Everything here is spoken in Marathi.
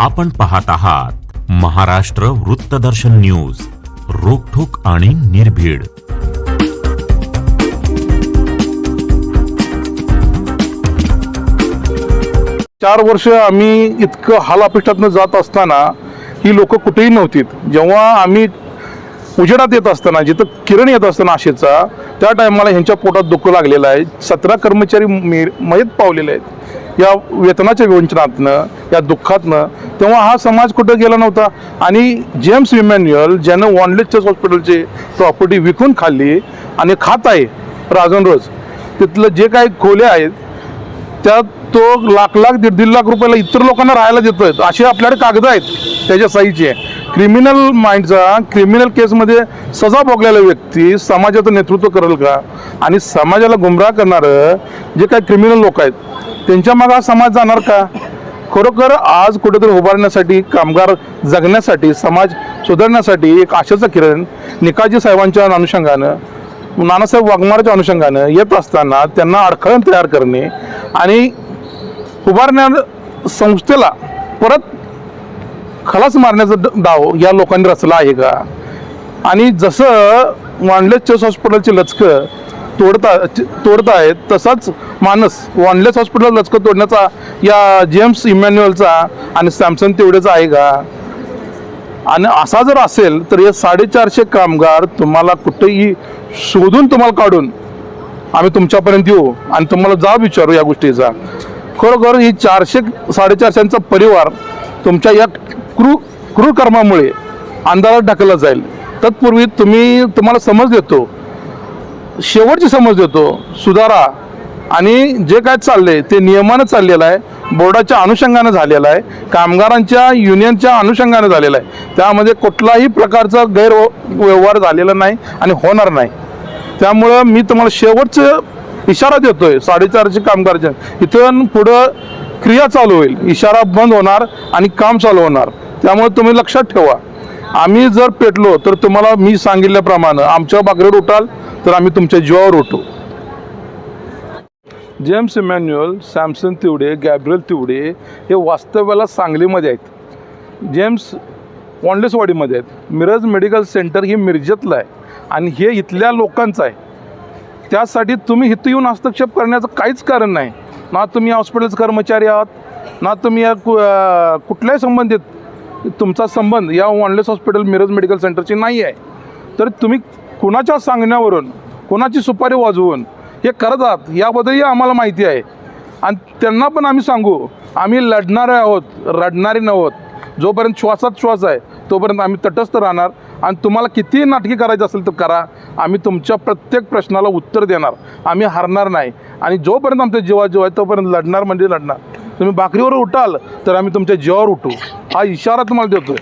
आपण पाहत आहात महाराष्ट्र वृत्तदर्शन न्यूज रोखोक आणि निर्भीड. चार वर्ष आम्ही इतकं हालापेष्टातनं जात असताना ही लोक कुठेही नव्हतीत. जेव्हा आम्ही उजेडात येत असताना जिथं किरण येत असताना आशेचा त्या टायमाला ह्यांच्या पोटात दुःख लागलेलं आहे. सतरा कर्मचारी मे मयत पावलेले आहेत. या वेतनाच्या विवंचनातनं या दुःखातनं तेव्हा हा समाज कुठं गेला नव्हता? आणि जेम्स इमॅन्युअल ज्यानं वॉनलेसच्या हॉस्पिटलची प्रॉपर्टी विकून खाल्ली आणि खात आहे राजन रोज. तिथलं जे काही खोल्या आहेत त्यात तो लाख लाख दीड दीड लाख रुपयाला इतर लोकांना राहायला देतोय. असे आपल्याकडे कागद आहेत त्याच्या सहीचे क्रिमिनल माइंडचा क्रिमिनल केसमध्ये सजा भोगलेला व्यक्ती समाजाचं नेतृत्व करेल का? आणि समाजाला गुमराह करणारं जे काही क्रिमिनल लोक आहेत त्यांच्या मागे हा समाज जाणार का? खरोखर आज कुठेतरी उभारण्यासाठी कामगार जगण्यासाठी समाज सुधारण्यासाठी एक आशेचं किरण निकाजी साहेबांच्या अनुषंगानं नानासाहेब वाघमाराच्या अनुषंगानं येत असताना त्यांना अडखळण तयार करणे आणि उभारण्या संस्थेला परत खलास मारण्याचा डाव या लोकांनी रचला आहे का? आणि जसं वानलेस चेस हॉस्पिटलची लचकं तोडता तोडत आहेत तसाच माणस वॉनलेस हॉस्पिटल लचकं तोडण्याचा या जेम्स इमॅन्युअलचा आणि सॅमसंग तेवढेचा आहे का? आणि असा जर असेल तर हे साडेचारशे कामगार तुम्हाला कुठेही शोधून तुम्हाला काढून आम्ही तुमच्यापर्यंत येऊ आणि तुम्हाला जाब विचारू या गोष्टीचा. खरोखर ही चारशे साडेचारशेचा परिवार तुमच्या या क्रू क्रूर कर्मामुळे अंधारात ढकलला जाईल. तत्पूर्वी तुम्ही तुम्हाला समज देतो. शेवटची समज देतो. सुधारा आणि जे काय चाललंय ते नियमानं चाललेलं आहे. बोर्डाच्या अनुषंगानं झालेलं आहे. कामगारांच्या युनियनच्या अनुषंगानं झालेलं आहे. त्यामध्ये कुठलाही प्रकारचा गैरव्यवहार झालेला नाही आणि होणार नाही. त्यामुळं मी तुम्हाला शेवटचं इशारा देतोय. साडेचारशे कामगारच्या इथून पुढं क्रिया चालू होईल. इशारा बंद होणार आणि काम चालू होणार. त्यामुळे तुम्ही लक्षात ठेवा. आम्ही जर पेटलो तर तुम्हाला मी सांगितल्याप्रमाणे आमच्या बागरेड उठाल तर आम्ही तुमच्या जीवावर उठू. James Emmanuel Samson Tiwade Gabriel Tiwade हे वास्तव्याला सांगलीमध्ये आहेत. जेम्स वॉन्डेसवाडीमध्ये आहेत. मिरज मेडिकल सेंटर ही मिरजेतलं आहे आणि हे इथल्या लोकांचं आहे. त्यासाठी तुम्ही इथं येऊन हस्तक्षेप करण्याचं काहीच कारण नाही. ना तुम्ही हॉस्पिटलचे कर्मचारी आहात ना तुम्ही या कु कुठल्याही संबंधित तुमचा संबंध या वॉनलेस हॉस्पिटल मिरज मेडिकल सेंटरची नाही आहे. तर तुम्ही कुणाच्या सांगण्यावरून कुणाची सुपारी वाजवून हे करत आहात याबद्दलही आम्हाला माहिती आहे. आणि त्यांना पण आम्ही सांगू आम्ही लढणारे आहोत रडणारे नव्हत. जोपर्यंत श्वासात श्वास आहे तोपर्यंत आम्ही तटस्थ राहणार. आणि तुम्हाला कितीही नाटकी करायची असेल तर करा. आम्ही तुमच्या प्रत्येक प्रश्नाला उत्तर देणार. आम्ही हरणार नाही. आणि जोपर्यंत आमच्या जीवा जीव आहे तोपर्यंत लढणार म्हणजे लढणार. तुम्ही भाकरीवर उठाल तर आम्ही तुमच्या जीवावर उठू. हा इशारा तुम्हाला देतोय.